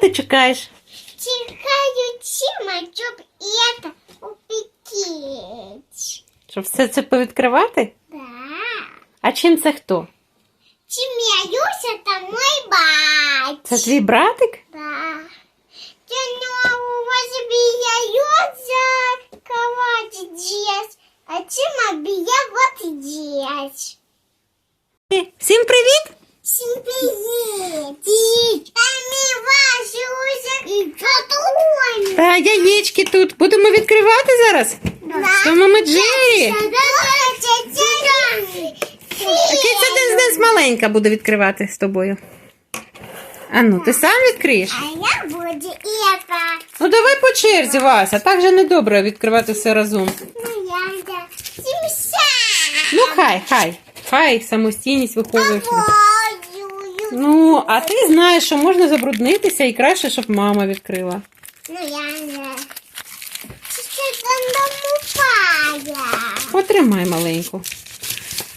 ти чекаєш? Чекаю Тима, щоб это упекить. Щоб все це повідкривати? Да. А чим це хто? Тим я Люся, это мой бать. Це твій братик? Да. Я ну, у вас бьется кровать здесь, а Тима бьет вот здесь. Всім привіт! Всем привет! А мы ваши уже и готовы. Та яєчки тут. Будемо відкривати зараз? З мами Джері. Киця десь десь маленька буде відкривати з тобою. А ну, ти сам відкриєш? А я буду это. Ну давай по черзі, Вася. Так же недобре відкривати все разом. Ну я да. Симся. Ну хай, хай. Хай самостійність виховує. в себе. Ой-ой-ой. Ну, а ти знаєш, що можна забруднитися і краще, щоб мама відкрила. Ну я да. Чуть-чуть там. Потримай маленьку.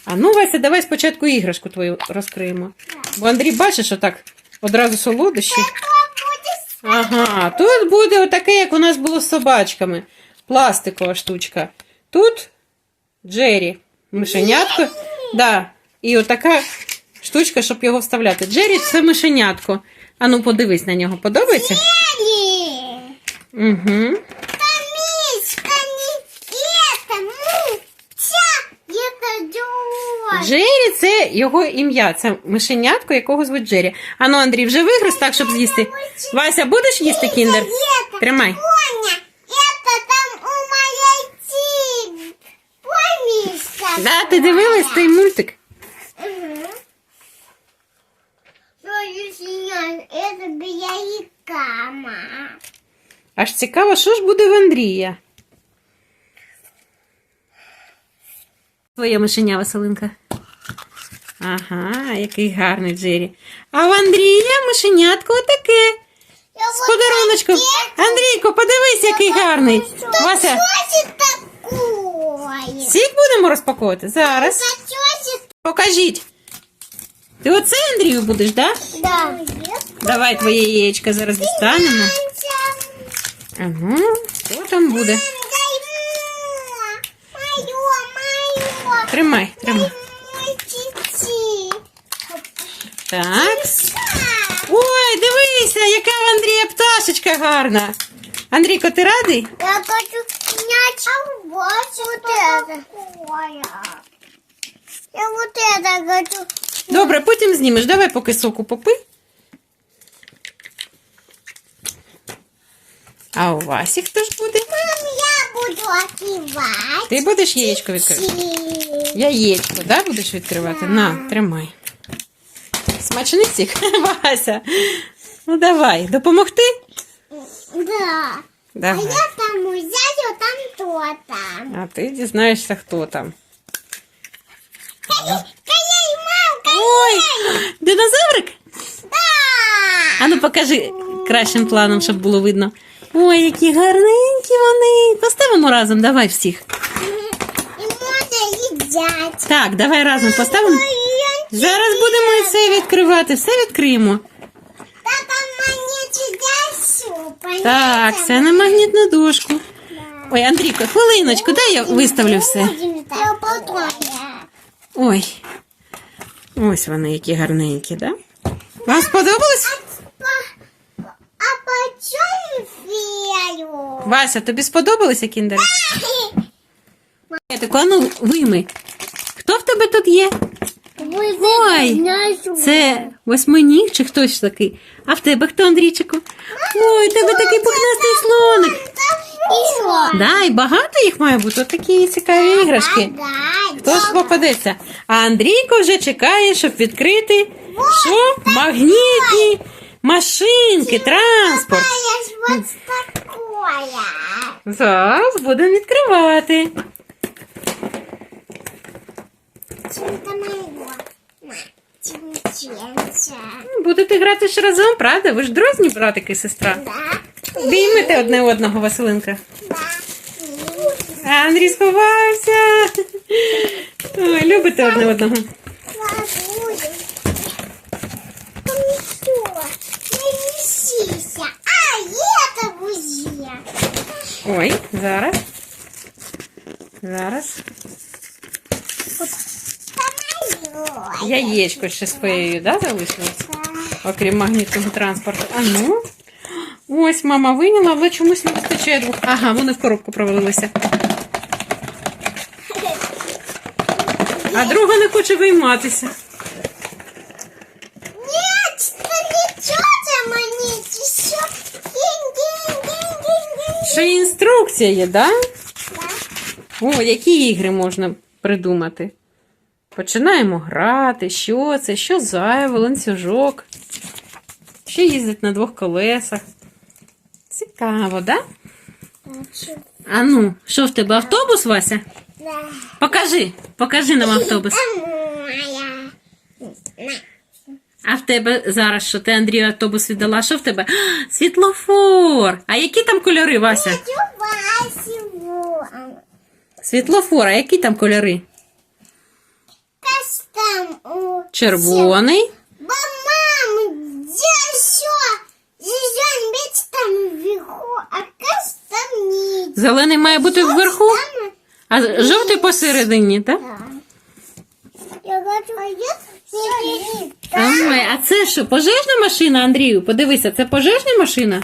А ну, Вася, давай спочатку іграшку твою розкриємо. Бо Андрій бачиш, що так одразу солодощі. Ага, тут буде отаке, як у нас було з собачками. Пластикова штучка. Тут Джері. Мишенятко. Да. І отака штучка, щоб його вставляти. Джері це мишенятко. А ну подивись на нього. Подобається? Ели. Угу. Там мишка не это, ну, вся это делает. Джері це його ім'я. Це мишенятко, якого звуть Джері. А ну, Андрій, вже вигриз так, щоб з'їсти. Вася, будеш їсти кіндер? Это, Тримай. Поня, это там у моей тим. Помнишь? Да, ти дивилась той мультик? Аж цікаво, що ж буде в Андрія. Твоє мишеня, Василинка. Ага, який гарний Джері. А в Андрія мишенятко отаке. З подаруночком. Андрійко, подивись, який гарний. Вася, Что это такое? всіх будемо розпаковувати? Зараз. Это что это? Покажіть. Ти оце Андрію будеш, так? Да? Да. Давай твоє яєчко зараз дістанемо. Ага, що там буде? Тримай, тримай. Так. Ой, дивися, яка в Андрія пташечка гарна. Андрійко, ти радий? Я хочу снять а вот это. Я вот это хочу. Добре, потім знімеш. Давай поки соку попи. А у Васі хто ж буде? Мам, я буду открывать. Ти будеш яєчко відкривати? Яєчко, да, будеш відкривати? На, тримай. Смачний всіх, Вася. Ну давай, допомогти? Да. А я там у дядю, там то там. А ти дізнаєшся, хто там. Каяй, мам, Ой, динозаврик? да. А ну покажи кращим планом, щоб було видно. Ой, які гарненькі вони. Поставимо разом, давай всіх. Можна їдять. Так, давай разом поставимо. Зараз будемо і це відкривати. Все відкриємо. Та там Так, це на магнітну дошку. Ой, Андрійко, хвилиночку, дай я виставлю все. Ой. Ось вони які гарненькі, да? Вам сподобалось? Вася, тобі сподобалося кіндер? Так, а ну вийми. Хто в тебе тут є? Ой, Це восьминіг чи хтось такий? А в тебе хто, Андрійчику? Ой, в тебе такий пухнастий слоник. Да, і багато їх має бути. Такі цікаві іграшки. Ага, Хто ж попадеться? А Андрійко вже чекає, щоб відкрити що? Магнітні машинки, транспорт. Я ж вот такое. Зараз будемо відкривати. Будете грати ж разом, правда? Ви ж дружні братики і сестра. Да, Обіймете одне одного, Василинка. да. А Андрій сховався. Ой, любите одне одного. Бабуля. Там ничего. Не несись. Ой, зараз. Зараз. Яєчко ще з феєю, да, залишилось? Окрім магнітного транспорту. А ну. Ось мама виняла, але чомусь не вистачає двох. Ага, вони в коробку провалилися. А друга не хоче вийматися. Інструкція є, да? Да. О, які ігри можна придумати? Починаємо грати, що це, що зайве, ланцюжок. Ще їздить на двох колесах. Цікаво, да? А ну, що в тебе автобус, Вася? Покажи, покажи нам автобус. А в тебе зараз що ти Андрію автобус віддала? Що в тебе? Світлофор. А які там кольори, Вася? Васю. Світлофор, а які там кольори? Червоний. Ба, мам, где все? Зеленый ведь там вверху, а кас там нет. Зелений має бути вверху, Там, а жовтий посередині, так? Я хочу... А це що, пожежна машина, Андрію? Подивися, це пожежна машина?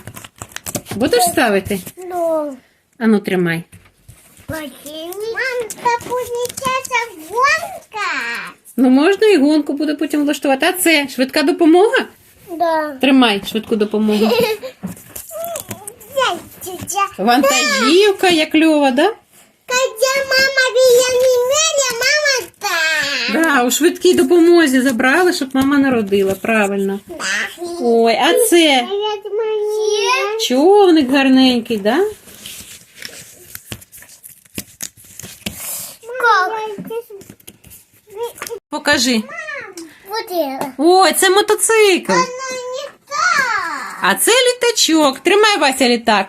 Будеш ставити? Ну, Ану, тримай. Мам, получается гонка. Ну, можна і гонку буде потім влаштувати. А це швидка допомога? Да. Тримай швидку допомогу. Вантажівка, як кльова, да? Когда мама я не меря, мама там. Да, у швидкій допомозі забрали, щоб мама народила. Правильно. Ой, а це човник гарненький, да? Покажи. Ой, це мотоцикл. А це літачок. Тримай, Вася, літак.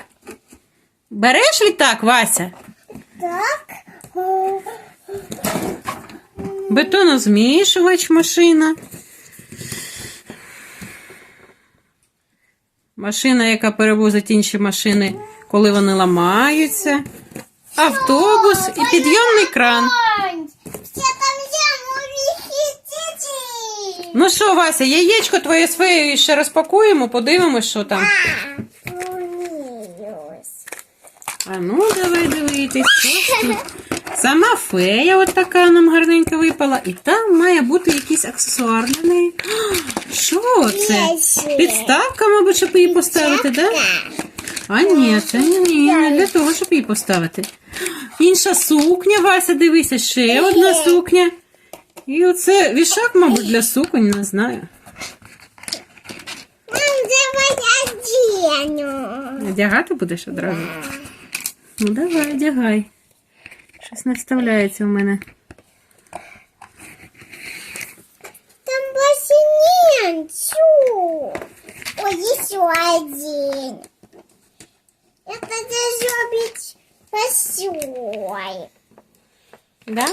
Береш літак, Вася? Так. Бетонозмішувач машина. Машина, яка перевозить інші машини, коли вони ламаються. Автобус і підйомний кран. Ну що, Вася, яєчко твоє своє ще розпакуємо, подивимось, що там. А ну, давай дивитись. Сама фея от така нам гарненько випала. І там має бути якийсь аксесуар для неї. Що це? Підставка, мабуть, щоб її поставити, так? Да? А ні, це ні, ні, не для того, щоб її поставити. Інша сукня, Вася, дивися, ще одна сукня. І оце вішак, мабуть, для суконь, не знаю. Одягати будеш одразу? Ну давай, одягай. Щось не вставляється у мене. Да?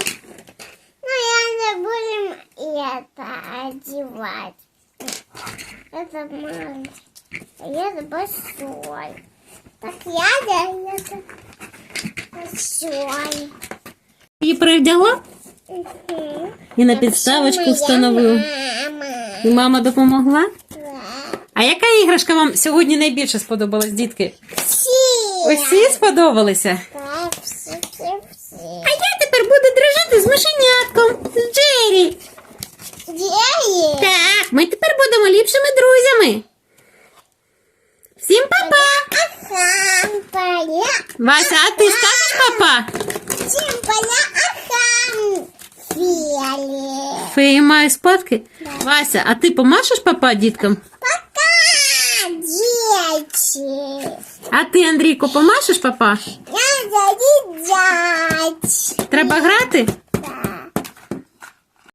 Наверное, будем это одевать. Это маленький, а это большой. Так я да, это большой. Її перевдягла Мгм. і на підставочку Моя встановила. Мама. І мама допомогла. Да. А яка іграшка вам сьогодні найбільше сподобалась, дітки? Все. Усі сподобалися? Ми тепер будемо ліпшими друзями. Всім па-па! Вася, а ти скажеш папа? Всем поля. Феї має спадки. Вася, а ти помашеш папа діткам? Пока, дети. А ти, Андрійко, помашеш папа? Надо едать. Треба грати?